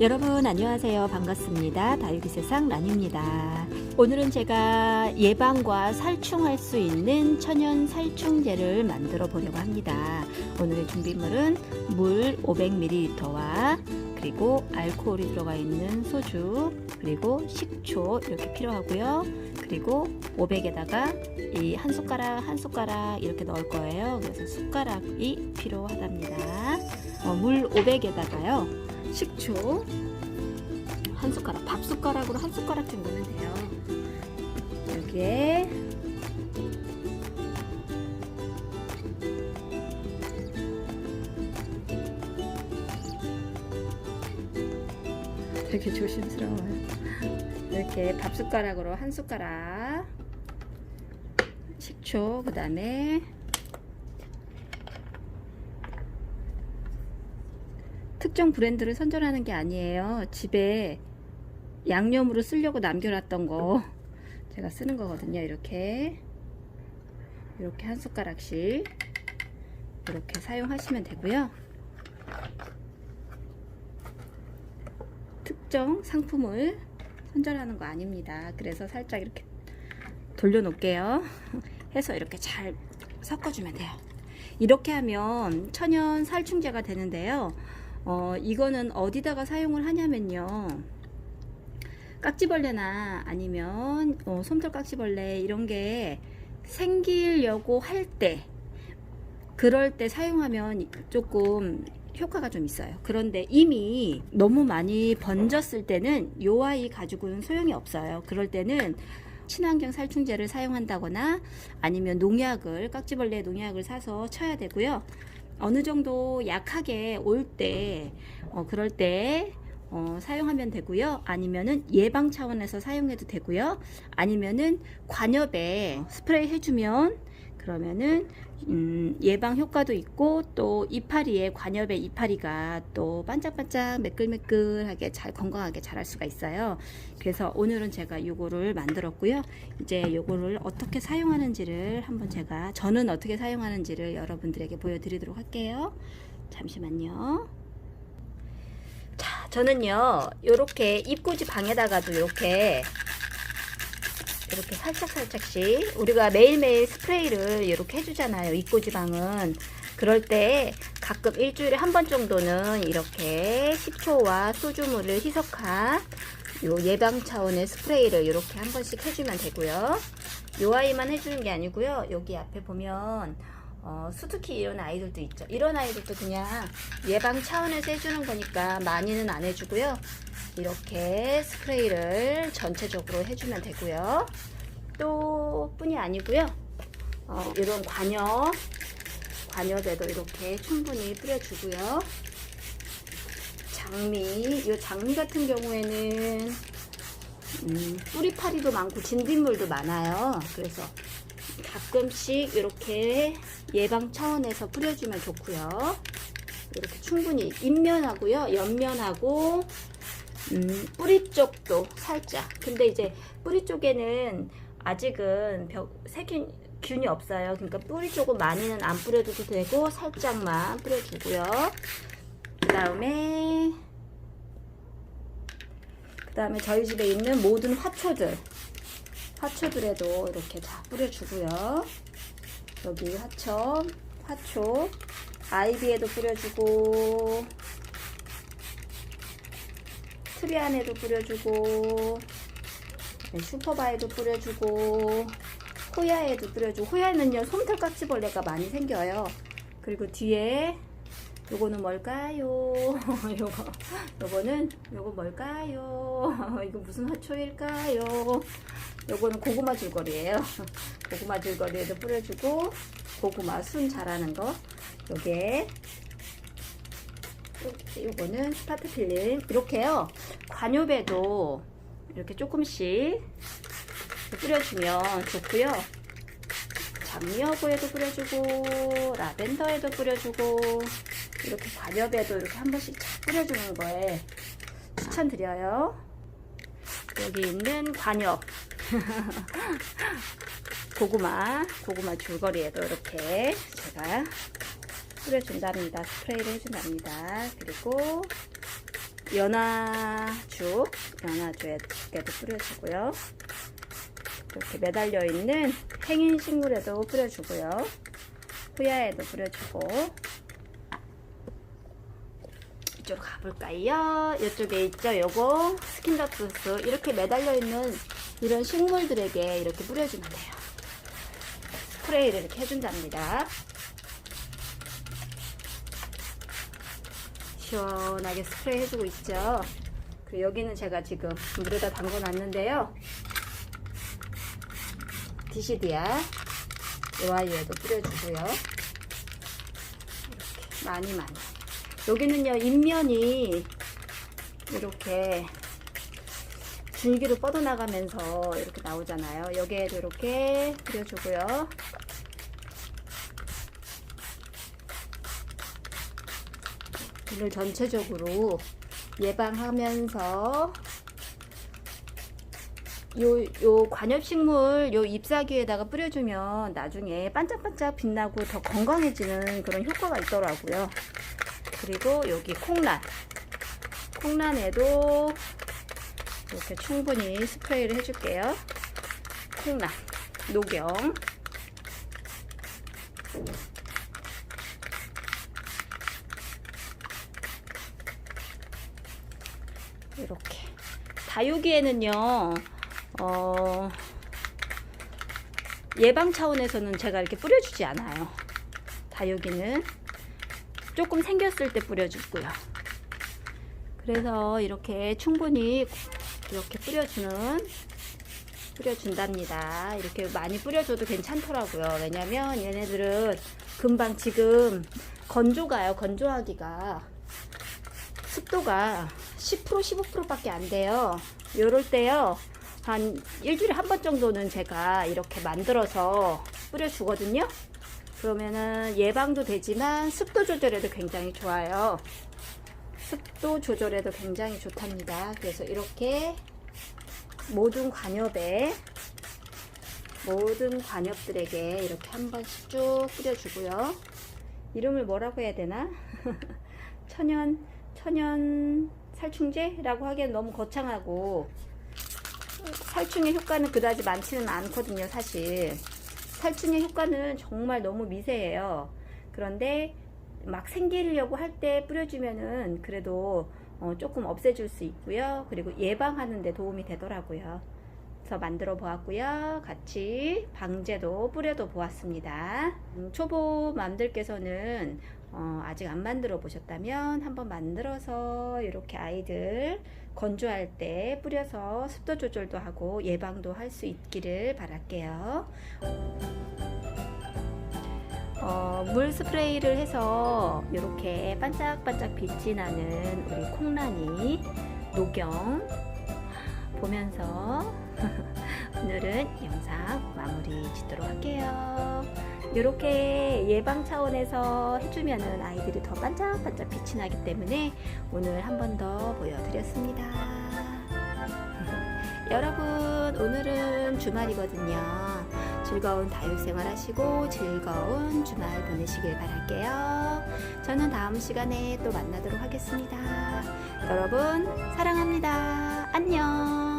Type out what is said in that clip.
여러분 안녕하세요. 반갑습니다. 다육이 세상 란입니다. 오늘은 제가 예방과 살충할 수 있는 천연 살충제를 만들어 보려고 합니다. 오늘의 준비물은 물 500ml와 그리고 알코올이 들어가 있는 소주 그리고 식초 이렇게 필요하고요. 그리고 500에다가 이 한 숟가락 한 숟가락 이렇게 넣을 거예요. 그래서 숟가락이 필요하답니다. 어, 물 500에다가요. 식초 한 숟가락 밥 숟가락으로 한 숟가락 정도면 돼요. 여기에 되게 조심스러워요. 이렇게 밥 숟가락으로 한 숟가락 식초 그 다음에 특정 브랜드를 선전하는 게 아니에요. 집에 양념으로 쓰려고 남겨놨던 거 제가 쓰는 거거든요. 이렇게 이렇게 한 숟가락씩 이렇게 사용하시면 되고요. 특정 상품을 선전하는 거 아닙니다. 그래서 살짝 이렇게 돌려놓을게요. 해서 이렇게 잘 섞어주면 돼요. 이렇게 하면 천연 살충제가 되는데요. 어, 이거는 어디다가 사용을 하냐면요. 깍지벌레나 아니면 어, 솜털 깍지벌레 이런 게 생기려고 할 때, 그럴 때 사용하면 조금 효과가 좀 있어요. 그런데 이미 너무 많이 번졌을 때는 요 아이 가지고는 소용이 없어요. 그럴 때는 친환경 살충제를 사용한다거나 아니면 농약을 깍지벌레 농약을 사서 쳐야 되고요. 어느 정도 약하게 올 때, 어, 그럴 때, 어, 사용하면 되고요. 아니면은 예방 차원에서 사용해도 되고요. 아니면은 관엽에 스프레이 해주면 그러면은 음, 예방 효과도 있고 또 이파리에 관엽의 이파리가 또 반짝반짝 매끌매끌하게 잘 건강하게 자랄 수가 있어요. 그래서 오늘은 제가 요거를 만들었고요. 이제 요거를 어떻게 사용하는지를 한번 제가 저는 어떻게 사용하는지를 여러분들에게 보여드리도록 할게요. 잠시만요. 자, 저는요, 요렇게 입꼬지 방에다가도 이렇게 이렇게 살짝살짝씩 우리가 매일매일 스프레이를 이렇게 해주잖아요. 입꼬지방은. 그럴 때 가끔 일주일에 한 번 정도는 이렇게 식초와 소주물을 희석한 요 예방 차원의 스프레이를 이렇게 한 번씩 해주면 되고요. 요 아이만 해주는 게 아니고요. 여기 앞에 보면 어, 수특히 이런 아이들도 있죠. 이런 아이들도 그냥 예방 차원에서 해주는 거니까 많이는 안 해주고요. 이렇게 스프레이를 전체적으로 해주면 되고요. 또 뿐이 아니고요. 어, 이런 관엽, 관엽에도 이렇게 충분히 뿌려주고요. 장미, 이 장미 같은 경우에는 음, 뿌리파리도 많고 진딧물도 많아요. 그래서 가끔씩 이렇게 예방 차원에서 뿌려주면 좋고요. 이렇게 충분히 입면하고요, 옆면하고 음, 뿌리 쪽도 살짝. 근데 이제 뿌리 쪽에는 아직은 벽, 세균, 균이 없어요. 그러니까 뿌리 쪽은 많이는 안 뿌려도 되고 살짝만 뿌려주고요. 그 다음에 그 다음에 저희 집에 있는 모든 화초들 화초들에도 이렇게 다 뿌려주고요. 여기 화초, 화초, 아이비에도 뿌려주고 트리 안에도 뿌려주고 네, 슈퍼바에도 뿌려주고 호야에도 뿌려주고 호야는요 솜털 깍지벌레가 많이 생겨요 그리고 뒤에 요거는 뭘까요? 요거. 요거는 요거 뭘까요? 이거 무슨 화초일까요? 요거는 고구마 줄거리예요. 고구마 줄거리에도 뿌려주고 고구마 순 자라는 거. 요게. 요거는 스파트 필름. 이렇게요. 관엽에도 이렇게 조금씩 뿌려주면 좋고요. 장미여고에도 뿌려주고 라벤더에도 뿌려주고 이렇게 관엽에도 이렇게 한 번씩 착 뿌려주는 거에 추천드려요 여기 있는 관엽 고구마 고구마 줄거리에도 이렇게 제가 뿌려준답니다. 스프레이를 해준답니다. 그리고 연화죽, 연화죽에도 뿌려주고요. 이렇게 매달려 있는 행인 식물에도 뿌려주고요. 후야에도 뿌려주고. 이쪽으로 가볼까요? 이쪽에 있죠? 요거 스킨더투스 이렇게 매달려 있는 이런 식물들에게 이렇게 뿌려주면 돼요. 스프레이를 이렇게 해준답니다. 시원하게 스프레이 해주고 있죠. 그리고 여기는 제가 지금 물에다 담궈 놨는데요. 디시디아 요아이에도 뿌려주고요. 이렇게 많이 많이. 여기는요 인면이 이렇게 줄기로 뻗어나가면서 이렇게 나오잖아요. 여기에도 이렇게 뿌려주고요. 이를 전체적으로 예방하면서 요, 요 관엽식물 요 잎사귀에다가 뿌려주면 나중에 반짝반짝 빛나고 더 건강해지는 그런 효과가 있더라고요. 그리고 여기 콩란. 콩란에도 이렇게 충분히 스프레이를 해줄게요. 콩란, 녹용. 이렇게. 다육이에는요, 어, 예방 차원에서는 제가 이렇게 뿌려주지 않아요. 다육이는 조금 생겼을 때 뿌려주고요. 그래서 이렇게 충분히 이렇게 뿌려주는 뿌려준답니다. 이렇게 많이 뿌려줘도 괜찮더라고요. 왜냐면 얘네들은 금방 지금 건조가요. 건조하기가 습도가 10% 15%밖에 안 돼요. 요럴 때요. 한 일주일에 한 번 정도는 제가 이렇게 만들어서 뿌려주거든요. 그러면은 예방도 되지만 습도 조절에도 굉장히 좋아요. 습도 조절에도 굉장히 좋답니다. 그래서 이렇게 모든 관엽에 모든 관엽들에게 이렇게 한 번씩 쭉 뿌려주고요. 이름을 뭐라고 해야 되나? 천연 천연 살충제라고 하기엔 너무 거창하고 살충의 효과는 그다지 많지는 않거든요, 사실. 살충의 효과는 정말 너무 미세해요. 그런데 막 생기려고 할 때 뿌려주면은 그래도 어, 조금 없애줄 수 있고요. 그리고 예방하는 데 도움이 되더라고요. 그래서 만들어 보았고요. 같이 방제도 뿌려도 보았습니다. 음, 초보 맘들께서는 어, 아직 안 만들어 보셨다면 한번 만들어서 이렇게 아이들 건조할 때 뿌려서 습도 조절도 하고 예방도 할 수 있기를 바랄게요. 어, 물 스프레이를 해서 이렇게 반짝반짝 빛이 나는 우리 콩란이 녹용 보면서 오늘은 영상 마무리 짓도록 할게요. 이렇게 예방 차원에서 해주면은 아이들이 더 반짝반짝 빛이 나기 때문에 오늘 한 번 더 보여드렸습니다. 여러분, 오늘은 주말이거든요. 즐거운 다육생활 하시고 즐거운 주말 보내시길 바랄게요. 저는 다음 시간에 또 만나도록 하겠습니다. 여러분, 사랑합니다. 안녕.